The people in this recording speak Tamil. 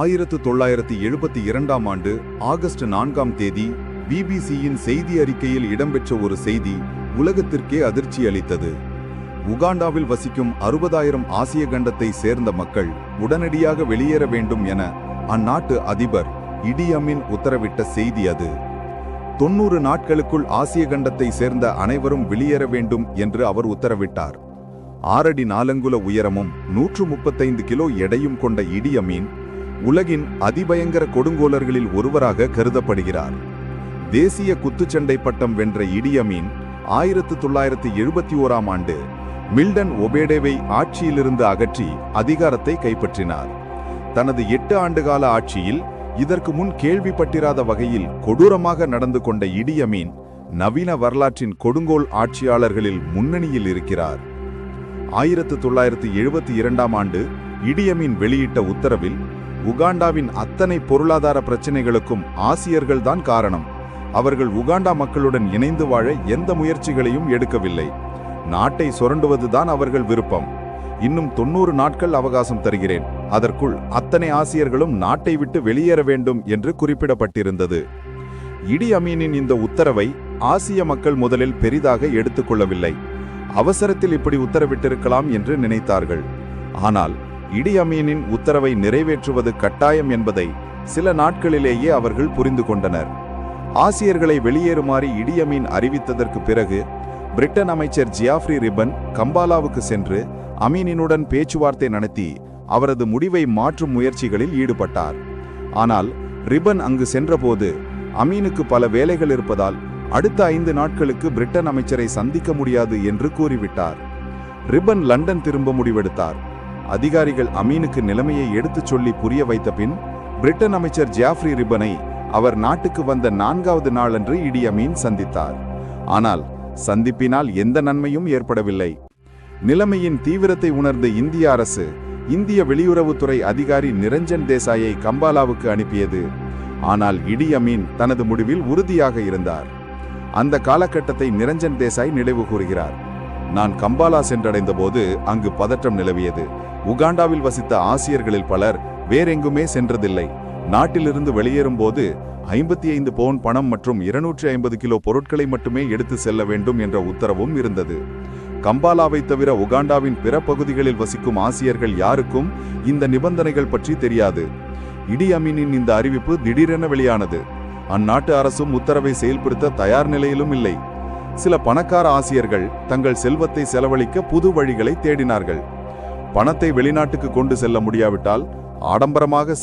ஆயிரத்து தொள்ளாயிரத்தி எழுபத்தி இரண்டாம் ஆண்டு ஆகஸ்ட் நான்காம் தேதி பிபிசியின் செய்தி அறிக்கையில் இடம்பெற்ற ஒரு செய்தி உலகத்திற்கே அதிர்ச்சி அளித்தது. உகாண்டாவில் வசிக்கும் அறுபதாயிரம் ஆசிய கண்டத்தை சேர்ந்த மக்கள் உடனடியாக வெளியேற வேண்டும் என அந்நாட்டு அதிபர் இடியமின் உத்தரவிட்ட செய்தி அது. தொன்னூறு நாட்களுக்குள் ஆசிய கண்டத்தை சேர்ந்த அனைவரும் வெளியேற வேண்டும் என்று அவர் உத்தரவிட்டார். ஆறடி நாலங்குல உயரமும் நூற்று முப்பத்தைந்து கிலோ எடையும் கொண்ட இடியமீன் உலகின் அதிபயங்கர கொடுங்கோலர்களில் ஒருவராக கருதப்படுகிறார். தேசிய குத்துச்சண்டை பட்டம் வென்ற இடியமீன் ஆயிரத்து தொள்ளாயிரத்து எழுபத்தி ஓராம் ஆண்டு மில்டன் ஒபேடேவை ஆட்சியிலிருந்து அகற்றி அதிகாரத்தை கைப்பற்றினார். தனது எட்டு ஆண்டுகால ஆட்சியில் இதற்கு முன் கேள்விப்பட்டிராத வகையில் கொடூரமாக நடந்து கொண்ட இடியமீன் நவீன வரலாற்றின் கொடுங்கோல் ஆட்சியாளர்களில் முன்னணியில் இருக்கிறார். ஆயிரத்து தொள்ளாயிரத்து எழுபத்தி இரண்டாம் ஆண்டு இடியமீன் வெளியிட்ட உத்தரவில் உகாண்டாவின் அத்தனை பொருளாதார பிரச்சினைகளுக்கும் ஆசியர்கள்தான் காரணம். அவர்கள் உகாண்டா மக்களுடன் இணைந்து வாழ எந்த முயற்சிகளையும் எடுக்கவில்லை. நாட்டை சுரண்டுவதுதான் அவர்கள் விருப்பம். இன்னும் தொன்னூறு நாட்கள் அவகாசம் தருகிறேன். அதற்குள் அத்தனை ஆசியர்களும் நாட்டை விட்டு வெளியேற வேண்டும் என்று குறிப்பிடப்பட்டிருந்தது. இடி அமீனின் இந்த உத்தரவை ஆசிய மக்கள் முதலில் பெரிதாக எடுத்துக்கொள்ளவில்லை. அவசரத்தில் இப்படி உத்தரவிட்டிருக்கலாம் என்று நினைத்தார்கள். ஆனால் இடி அமீனின் உத்தரவை நிறைவேற்றுவது கட்டாயம் என்பதை சில நாட்களிலேயே அவர்கள் புரிந்து கொண்டனர். ஆசியர்களை வெளியேறுமாறு இடியமீன் அறிவித்ததற்கு பிறகு பிரிட்டன் அமைச்சர் ஜியாஃப்ரி ரிபன் கம்பாலாவுக்கு சென்று அமீனினுடன் பேச்சுவார்த்தை நடத்தி அவரது முடிவை மாற்றும் முயற்சிகளில் ஈடுபட்டார். ஆனால் ரிபன் அங்கு சென்றபோது அமீனுக்கு பல வேலைகள் இருப்பதால் அடுத்த ஐந்து நாட்களுக்கு பிரிட்டன் அமைச்சரை சந்திக்க முடியாது என்று கூறிவிட்டார். ரிபன் லண்டன் திரும்ப முடிவெடுத்தார். அதிகாரிகள் அமீனுக்கு நிலைமையை எடுத்துச் சொல்லி புரிய வைத்த பின் பிரிட்டன் அமைச்சர் ஜாஃப்ரி ரிப்பனை அவர் நாட்டுக்கு வந்த நான்காவது நாளன்று இடி அமீன் சந்தித்தார். ஆனால் சந்திப்பினால் எந்த நன்மையும் ஏற்படவில்லை. நிலைமையின் தீவிரத்தை உணர்ந்த இந்திய அரசு இந்திய வெளியுறவுத்துறை அதிகாரி நிரஞ்சன் தேசாயை கம்பாலாவுக்கு அனுப்பியது. ஆனால் இடி அமீன் தனது முடிவில் உறுதியாக இருந்தார். அந்த காலகட்டத்தை நிரஞ்சன் தேசாய் நினைவு கூறுகிறார். நான் கம்பாலா சென்றடைந்த போது அங்கு பதற்றம் நிலவியது. உகாண்டாவில் வசித்த ஆசியர்களில் பலர் வேறெங்குமே சென்றதில்லை. நாட்டிலிருந்து வெளியேறும் போது ஐம்பத்தி ஐந்து பவுன் பணம் மற்றும் இருநூற்றி ஐம்பது கிலோ பொருட்களை மட்டுமே எடுத்து செல்ல வேண்டும் என்ற உத்தரவும் இருந்தது. கம்பாலாவை தவிர உகாண்டாவின் பிற பகுதிகளில் வசிக்கும் ஆசியர்கள் யாருக்கும் இந்த நிபந்தனைகள் பற்றி தெரியாது. இடி அமீனின் இந்த அறிவிப்பு திடீரென வெளியானது. அந்நாட்டு அரசும் உத்தரவை செயல்படுத்த தயார் நிலையிலும் இல்லை. சில பணக்கார ஆசியர்கள் தங்கள் செல்வத்தை செலவழிக்க புது வழிகளை தேடினார்கள். பணத்தை வெளிநாட்டுக்கு கொண்டு செல்ல முடியாவிட்டால் ஆடம்பரமாக